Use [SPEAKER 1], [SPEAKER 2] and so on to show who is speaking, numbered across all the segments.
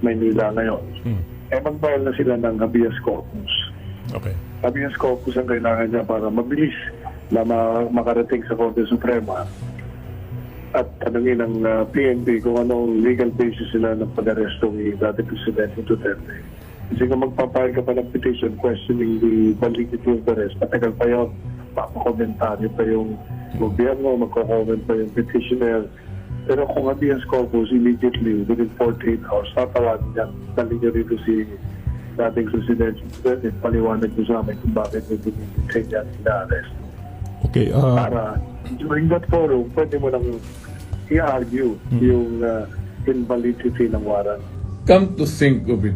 [SPEAKER 1] Maynila ngayon.
[SPEAKER 2] Hmm.
[SPEAKER 1] Eh mag-file na sila ng habeas corpus.
[SPEAKER 2] Okay.
[SPEAKER 1] Habeas corpus ang kailangan niya para mabilis na ma- makarating sa Korte Suprema at tanungin ng uh, PNP kung anong legal basis sila ng pag-aresto ni dati Presidente Duterte. Kasi kung magpapahal ka pa ng petition questioning the validity of the arrest, matagal pa yun. Papakomentaryo pa yung gobyerno, magko-comment pa yung petitioner. Pero kung habeas corpus, immediately, within 48 hours, tatawagin niya, dali niya rito si dating Presidente Duterte, paliwanag niyo sa amin kung bakit may binibigay niya ina-arrest
[SPEAKER 2] Okay. ah,
[SPEAKER 1] para during that forum, pwede mo nang i-argue yung uh, invalidity ng warrant.
[SPEAKER 3] come to think of it,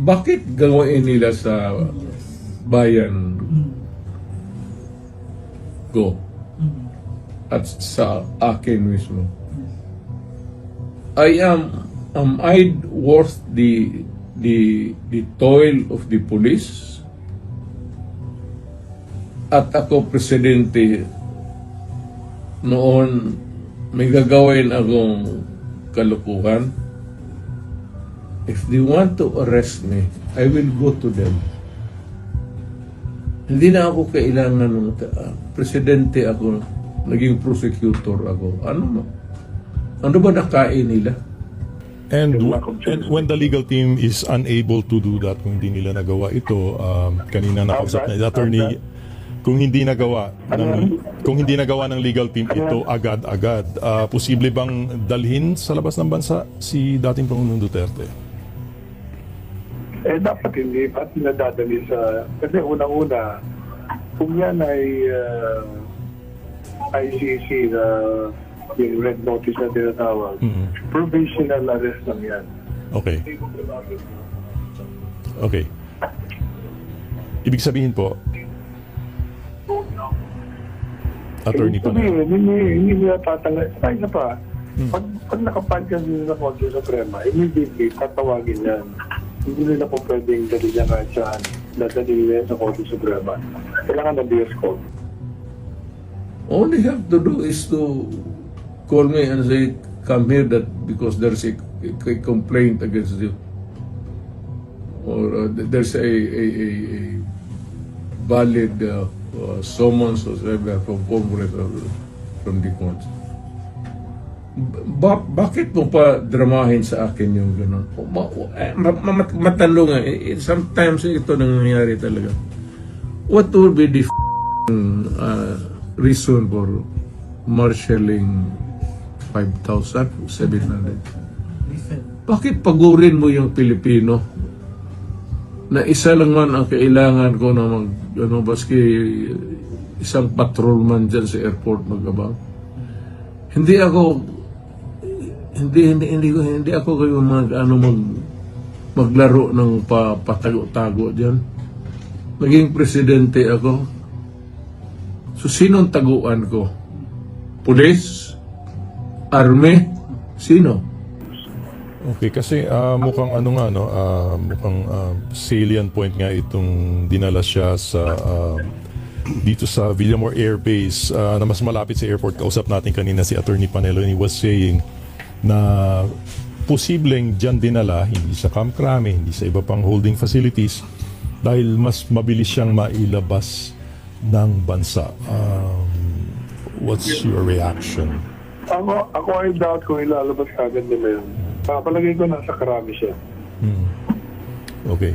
[SPEAKER 3] bakit gawain nila sa bayan ko at sa akin mismo? I am am I worth the the the toil of the police? At ako presidente noon may gagawin akong kalukuhan. If they want to arrest me, I will go to them. Hindi na ako kailangan ng uh, presidente ako, naging prosecutor ako. Ano mo? Ano ba nakain nila?
[SPEAKER 2] and, and when the legal team is unable to do that, kung hindi nila nagawa ito, um, kanina nakausap na attorney, kung hindi nagawa ng, kung hindi nagawa ng legal team ito agad-agad, ah, posible bang dalhin sa labas ng bansa si dating Pangulong Duterte?
[SPEAKER 1] Eh, dapat hindi pa nadadali sa... Kasi unang-una, kung yan ay uh, ICC na yung red notice na tinatawag,
[SPEAKER 2] Mhm.
[SPEAKER 1] provisional arrest lang yan.
[SPEAKER 2] Okay. Okay. Ibig sabihin po, Attorney
[SPEAKER 1] Ibig
[SPEAKER 2] Panel.
[SPEAKER 1] sabihin, hindi, hindi nila tatanggal. Ay, isa pa, pag, pag nakapad ka sa Korte Suprema, immediately tatawagin yan. Hindi nila po pwedeng dali niya kahit saan. Dadali nila sa Korte Suprema. Kailangan ng BS code.
[SPEAKER 3] All they have to do is to call me and say, come here that because there's a, a complaint against you. Or uh, there's a, a, a, a valid uh, uh, summons or whatever from Congress or from the courts. Ba- bakit mo pa dramahin sa akin yung gano'n? Ma- eh, ma- ma- mat- matalo nga. Eh, eh, Sometimes ito nangyayari talaga. What will be the uh, reason for marshalling 5,000, 700? Bakit pagurin mo yung Pilipino? Na isa lang man ang kailangan ko na mag, ano, baski isang patrolman dyan sa airport magabang. Hindi ako, hindi, hindi, hindi, hindi ako kayo mag, ano, mag, maglaro ng pa, patago-tago dyan. Naging presidente ako. So, sinong taguan ko? Pulis? Army? Sino?
[SPEAKER 2] Okay, kasi ah, mukhang ano nga, no, ah, mukhang ah, salient point nga itong dinala siya sa ah, dito sa Villamor Air Base ah, na mas malapit sa airport. Kausap natin kanina si Attorney Panelo and he was saying na posibleng dyan dinala, hindi sa Camp Crame, hindi sa iba pang holding facilities dahil mas mabilis siyang mailabas ng bansa. Um, what's your reaction?
[SPEAKER 1] Ako, ako ay doubt kung ilalabas kagad nila yun. Papalagay ko nasa karami siya.
[SPEAKER 2] Okay.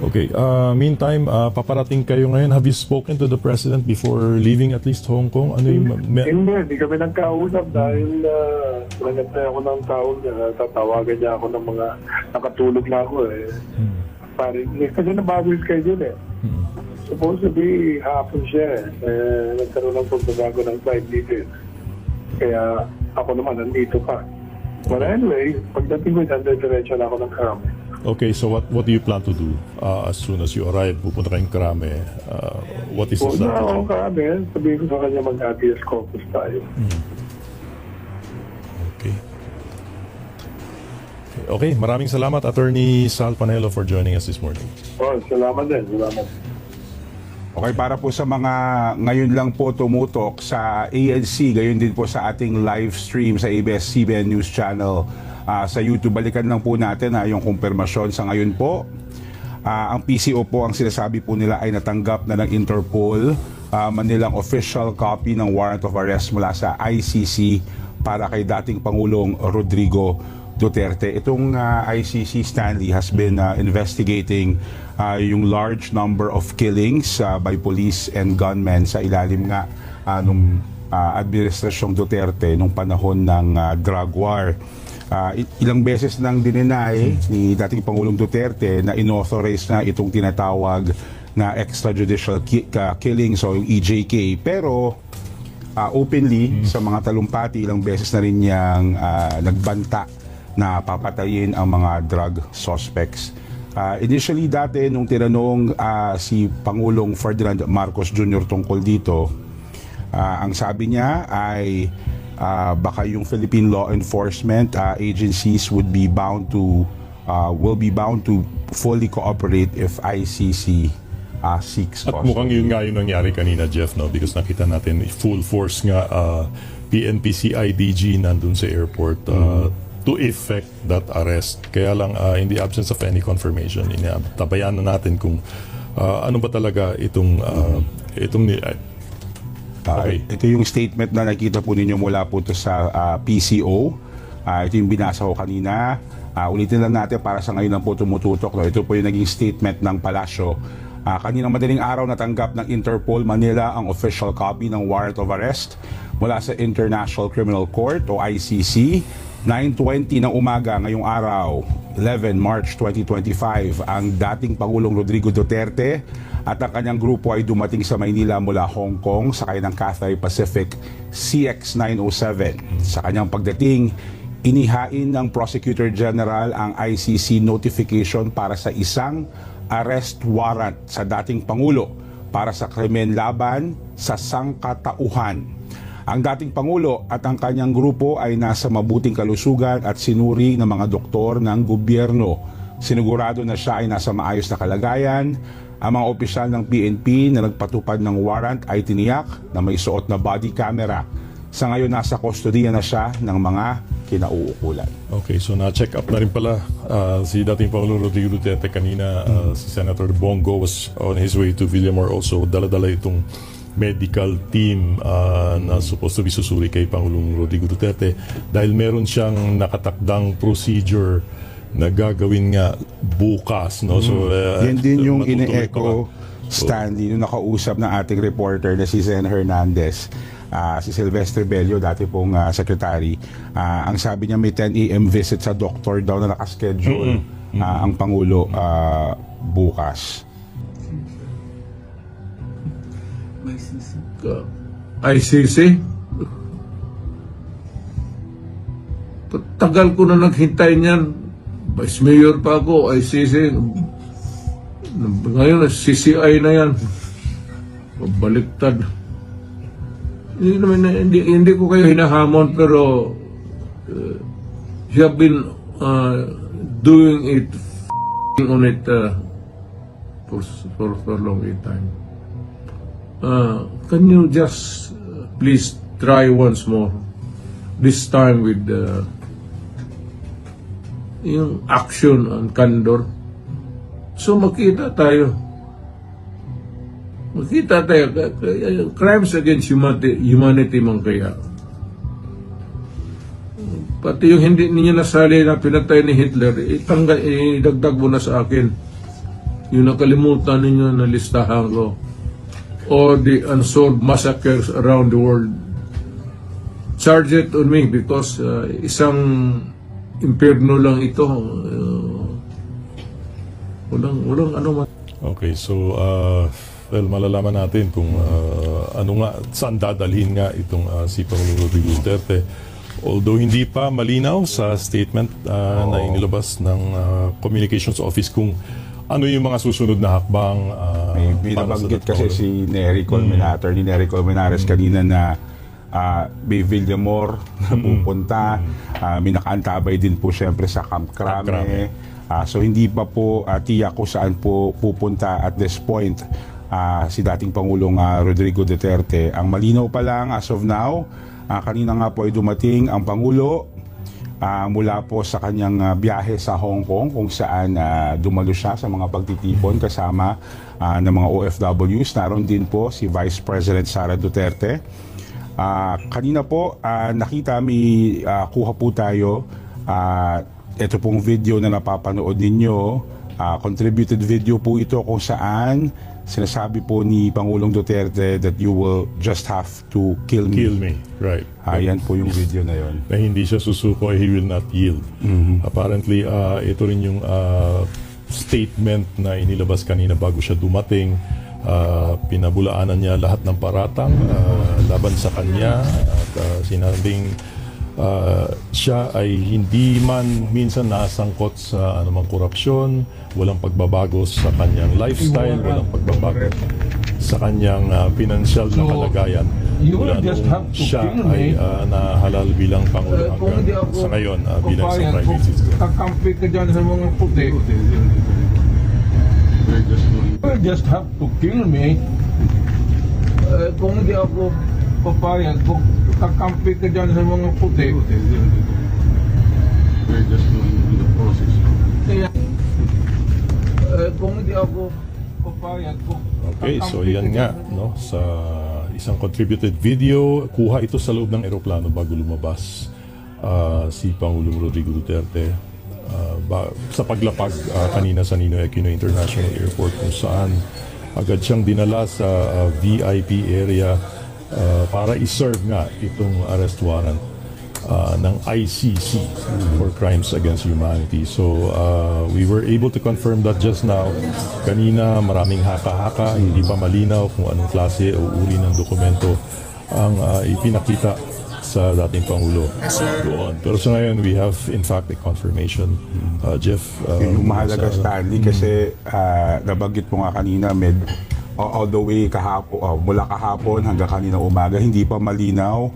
[SPEAKER 2] Okay. Uh, meantime, uh, paparating kayo ngayon. Have you spoken to the president before leaving at least Hong Kong? Ano yung... me-
[SPEAKER 1] Hindi, hindi kami nagkausap dahil uh, nagantay ako ng tawag niya. Tatawagan niya ako ng mga nakatulog na ako eh. Pare, eh, kasi nabago yung schedule eh. Supposed to be hapon siya eh. eh nagkaroon ng pagbabago ng flight details. Kaya ako naman nandito pa. But anyway, pagdating ko dyan, diretso na ako ng kami.
[SPEAKER 2] okay, so what what do you plan to do uh, as soon as you arrive? Pupunta kayong Krame. Uh, what is
[SPEAKER 1] na ako
[SPEAKER 2] strategy?
[SPEAKER 1] kami, sabihin ko sa kanya mag-habeas corpus tayo.
[SPEAKER 2] Okay. Okay, maraming salamat Attorney Sal Panelo for joining us this morning.
[SPEAKER 1] Oh, salamat din. Salamat.
[SPEAKER 4] Okay, para po sa mga ngayon lang po tumutok sa ANC, gayon din po sa ating live stream sa ABS-CBN News Channel. ah, sa YouTube. Balikan lang po natin ah, yung kumpirmasyon sa ngayon po. Ah, ang PCO po, ang sinasabi po nila ay natanggap na ng Interpol ah, Manilang official copy ng warrant of arrest mula sa ICC para kay dating Pangulong Rodrigo Duterte. Itong ah, ICC Stanley has been ah, investigating ah, yung large number of killings ah, by police and gunmen sa ilalim nga ah, nung ah, administrasyong Duterte nung panahon ng ah, drug war. I- ilang beses nang dininay ni dating Pangulong Duterte na inauthorize na itong tinatawag na extrajudicial ki- ka- killings o yung EJK. Pero ah, openly sa mga talumpati, ilang beses na rin niyang ah, nagbanta na papatayin ang mga drug suspects. Ah, initially dati nung tinanong ah, si Pangulong Ferdinand Marcos Jr. tungkol dito, Ah, ang sabi niya ay ah, baka yung Philippine law enforcement ah, agencies would be bound to ah, will be bound to fully cooperate if ICC ah, seeks
[SPEAKER 2] At mukhang yun nga yung nangyari kanina, Jeff, no? Because nakita natin full force nga uh, PNP CIDG nandun sa airport uh, to effect that arrest. Kaya lang, uh, in the absence of any confirmation, inatabayan na natin kung uh, ano ba talaga itong uh, itong ni- uh, Okay.
[SPEAKER 4] Ito yung statement na nakita po ninyo mula po to sa ah, PCO. Ah, ito yung binasa ko kanina. Ah, ulitin lang natin para sa ngayon lang po tumututok. No? Ito po yung naging statement ng palasyo. Ah, kaninang madaling araw natanggap ng Interpol Manila ang official copy ng warrant of arrest mula sa International Criminal Court o ICC. 9.20 ng umaga ngayong araw, 11 March 2025, ang dating Pangulong Rodrigo Duterte at ang kanyang grupo ay dumating sa Maynila mula Hong Kong sakay ng Cathay Pacific CX-907. Sa kanyang pagdating, inihain ng Prosecutor General ang ICC notification para sa isang arrest warrant sa dating Pangulo para sa krimen laban sa sangkatauhan. Ang dating Pangulo at ang kanyang grupo ay nasa mabuting kalusugan at sinuri ng mga doktor ng gobyerno. Sinigurado na siya ay nasa maayos na kalagayan. Ang mga opisyal ng PNP na nagpatupad ng warrant ay tiniyak na may suot na body camera. Sa ngayon nasa kustodiya na siya ng mga kinauukulan.
[SPEAKER 2] Okay, so na-check up na rin pala uh, si dating Pangulong Rodrigo Duterte kanina. uh, si Senator Bongo was on his way to Villamor also. Dala-dala itong medical team uh, na supposed to be susuri kay Pangulong Rodrigo Duterte dahil meron siyang nakatakdang procedure na gagawin nga bukas. No? So, uh,
[SPEAKER 4] Yan din yung ine-echo. Stanley nung nakausap ng ating reporter na si Zen Hernandez. ah, si Silvestre Bello, dati pong ah, secretary. Ah, ang sabi niya may 10 a.m. visit sa doctor daw na nakaschedule ah, ang Pangulo ah, bukas.
[SPEAKER 3] Ka- ICC. Tagal ko na naghintay niyan. Vice Mayor pa ako, ICC. Ngayon, CCI na yan. Baliktad. Hindi, naman, hindi, hindi ko kayo hinahamon pero uh, you have been uh, doing it on it uh, for, for, for long time. Uh, can you just uh, please try once more? This time with the yung action and candor. So makita tayo. Makita tayo. Crimes against humanity, humanity man kaya. Pati yung hindi ninyo nasali na pinatay ni Hitler, itangga, idagdag mo na sa akin. Yung nakalimutan ninyo na listahan ko or the unsolved massacres around the world. Charge it on me because uh, isang impyerno lang ito. Uh, walang, walang ano man.
[SPEAKER 2] Okay, so uh, well, malalaman natin kung uh, ano nga, saan dadalhin nga itong uh, si Pangulong Rodrigo Duterte. Although hindi pa malinaw sa statement uh, na inilabas ng uh, Communications Office kung ano yung mga susunod na hakbang uh,
[SPEAKER 4] May binabanggit kasi si Nery Colmenator, ni Nery Colmenares kanina na ah, may Villamor na pupunta. Ah, may nakaantabay din po siyempre sa Camp
[SPEAKER 2] Camp Crame.
[SPEAKER 4] Crame. Ah, so hindi pa po uh, tiyak kung saan po pupunta at this point ah, si dating Pangulong ah, Rodrigo Duterte. Ang malinaw pa lang as of now, ah, kanina nga po ay dumating ang Pangulo ah, mula po sa kanyang ah, biyahe sa Hong Kong kung saan ah, dumalo siya sa mga pagtitipon kasama ah, ng mga OFWs. Naroon din po si Vice President Sara Duterte. Ah, kanina po ah, nakita may ah, kuha po tayo ah, ito pong video na napapanood ninyo ah, contributed video po ito kung saan sinasabi po ni Pangulong Duterte that you will just have to kill me.
[SPEAKER 2] Kill me. Right.
[SPEAKER 4] Ayan po yung video na yon.
[SPEAKER 2] na hindi siya susuko, he will not yield. Apparently, ah, ito rin yung ah, statement na inilabas kanina bago siya dumating. Ah, pinabulaanan niya lahat ng paratang ah, laban sa kanya at ah, sinabing ah, siya ay hindi man minsan nasangkot sa anumang korupsyon, walang pagbabago sa kanyang lifestyle, walang pagbabago sa kanyang ah, pinansyal na kalagayan. Mula
[SPEAKER 3] just
[SPEAKER 2] noong
[SPEAKER 3] have to
[SPEAKER 2] siya
[SPEAKER 3] kill
[SPEAKER 2] ay ah, nahalal bilang Pangulo hanggang sa ngayon ah, bilang sa private citizen.
[SPEAKER 3] Kakampi ka dyan sa mga puti. You will just have to kill me. Eh, kung hindi ako papayag, kung kakampi ka dyan sa mga puti. Kaya, eh, kung hindi ako papayag, kung
[SPEAKER 2] Okay, so yan nga no sa isang contributed video, kuha ito sa loob ng eroplano bago lumabas ah, si Pangulong Rodrigo Duterte ah, ba- sa paglapag ah, kanina sa Ninoy Aquino International Airport kung saan agad siyang dinala sa ah, VIP area ah, para i-serve nga itong arrest warrant uh, ng ICC for crimes against humanity. So uh, we were able to confirm that just now. Kanina maraming haka-haka, hindi pa malinaw kung anong klase o uri ng dokumento ang uh, ipinakita sa dating Pangulo doon. Pero sa ngayon, we have in fact a confirmation. Uh, Jeff, uh,
[SPEAKER 4] Yung mahalaga
[SPEAKER 2] sa-
[SPEAKER 4] Stanley kasi ah, nabanggit mo nga kanina med all the way kahapon oh, mula kahapon hanggang kanina umaga hindi pa malinaw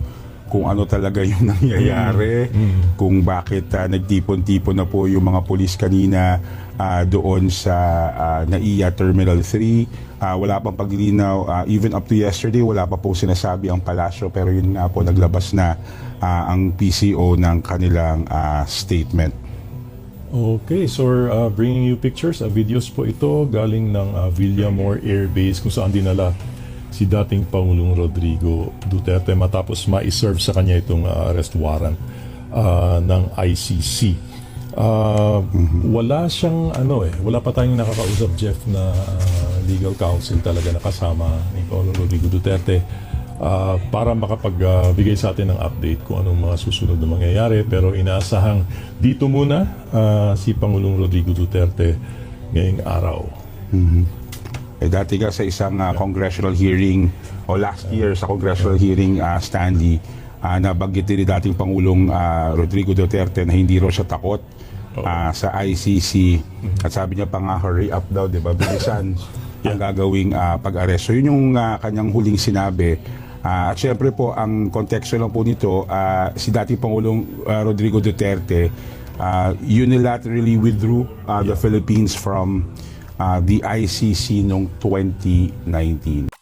[SPEAKER 4] kung ano talaga yung nangyayari kung bakit ah, nagtipon-tipon na po yung mga pulis kanina ah, doon sa ah, NAIA Terminal 3 Ah, wala pang paglilinaw Ah, even up to yesterday wala pa po sinasabi ang palasyo pero yun nga po naglabas na ah, ang PCO ng kanilang ah, statement
[SPEAKER 2] Okay, so we're uh, bringing you pictures, uh, videos po ito galing ng uh, Villamore Air Base kung saan dinala si dating Pangulong Rodrigo Duterte matapos ma-serve sa kanya itong uh, arrest warrant uh, ng ICC. Uh, Wala siyang ano eh, wala pa tayong nakakausap Jeff na uh, legal counsel talaga na kasama ni Pangulong Rodrigo Duterte ah, para makapagbigay sa atin ng update kung anong mga susunod na mangyayari. Pero inaasahang dito muna ah, si Pangulong Rodrigo Duterte ngayong araw.
[SPEAKER 4] Eh, dati ka sa isang ah, congressional hearing o last year sa congressional hearing ah, Stanley uh, nabanggit din ni dating Pangulong ah, Rodrigo Duterte na hindi raw siya takot ah, sa ICC at sabi niya pa nga hurry up daw, di ba? Bilisan ang gagawing ah, pag-arrest. So yun yung ah, kanyang huling sinabi. Ah, at syempre po, ang konteksto lang po nito, ah, si dating Pangulong ah, Rodrigo Duterte ah, unilaterally withdrew ah, the Philippines from uh, the ICC noong 2019.